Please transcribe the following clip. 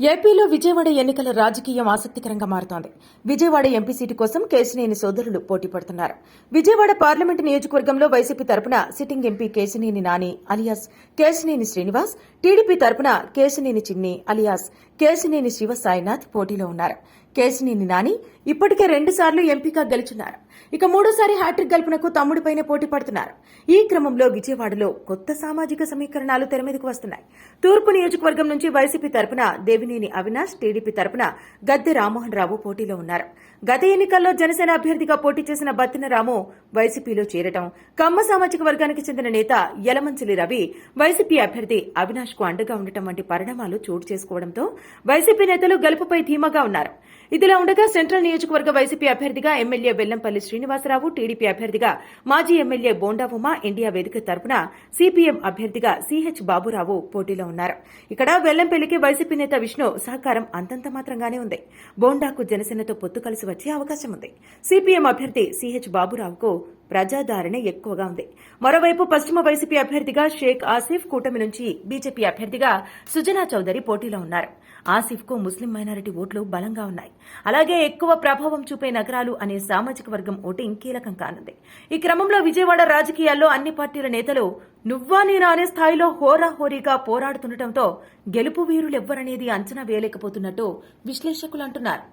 ఏపీలో విజయవాడ ఎన్నికల రాజకీయం ఆసక్తికరంగా మారుతోంది. విజయవాడ ఎంపీ సీటు కోసం కేశినేని సోదరులు పోటీ పడుతున్నారు. విజయవాడ పార్లమెంటు నియోజకవర్గంలో వైసీపీ తరపున sitting MP Kesineni Nani alias Kesineni Srinivas TDP తరపున కేశినేని చిన్ని అలియాస్ కేశినేని శివ సాయినాథ్ పోటీలో ఉన్నారు. కేశినేని నాని ఇప్పటికే రెండుసార్లు ఎంపీగా గెలుచున్నారు. ఇక మూడోసారి హ్యాట్రిక్ గెలుపునకు తమ్ముడిపైనే పోటీ పడుతున్నారు. ఈ క్రమంలో విజయవాడలో కొత్త సామాజిక సమీకరణాలు తెరమీదకు వస్తున్నాయి. తూర్పు నియోజకవర్గం నుంచి వైసీపీ తరపున దేవి అక్కినేని అవినాష్ టీడీపీ తరపున గద్దె రామ్మోహన్ రావు పోటీలో ఉన్నారు. గత ఎన్నికల్లో జనసేన అభ్యర్థిగా పోటీ చేసిన బత్తిన రాము వైసీపీలో చేరటం కమ్మ సామాజిక వర్గానికి చెందిన నేత యలమంచిలి రవి వైసీపీ అభ్యర్థి అవినాష్కు అండగా ఉండటం వంటి పరిణామాలు చోటు చేసుకోవడంతో వైసీపీ నేతలు గెలుపుపై ధీమాగా ఉన్నారు. ఇదిలా ఉండగా సెంట్రల్ నియోజకవర్గ వైసీపీ అభ్యర్థిగా ఎమ్మెల్యే వెల్లంపల్లి శ్రీనివాసరావు టీడీపీ అభ్యర్థిగా మాజీ ఎమ్మెల్యే బోండావుమ ఇండియా వేదిక తరపున సిపిఎం అభ్యర్థిగా సిహెచ్ బాబురావు పోటీలో ఉన్నారు. ఇక్కడ వెల్లంపల్లికి వైసీపీ నేత విష్ణు సహకారం అంతంత మాత్రంగానే ఉంది. బోండాకు జనసేనతో పొత్తు కలిసి వచ్చే అవకాశం ఉంది సిపిఎం అభ్యర్థి సిహెచ్ బాబురావుకు ప్రజాదారణ ఎక్కువగా ఉంది. మరోవైపు పశ్చిమ వైసీపీ అభ్యర్థిగా షేక్ ఆసిఫ్ కూటమి నుంచి బీజేపీ అభ్యర్థిగా సుజనా చౌదరి పోటీలో ఉన్నారు. ఆసిఫ్కు ముస్లిం మైనారిటీ ఓట్లు బలంగా ఉన్నాయి. అలాగే ఎక్కువ ప్రభావం చూపే నగరాలు అనే సామాజిక వర్గం ఓటింగ్ కీలకం కానుంది ఈ క్రమంలో విజయవాడ రాజకీయాల్లో అన్ని పార్టీల నేతలు నువ్వా నేనా అనే స్థాయిలో హోరాహోరీగా పోరాడుతుండటంతో గెలుపు వీరులెవ్వరనేది అంచనా వేయలేకపోతున్నట్టు విశ్లేషకులు అంటున్నారు.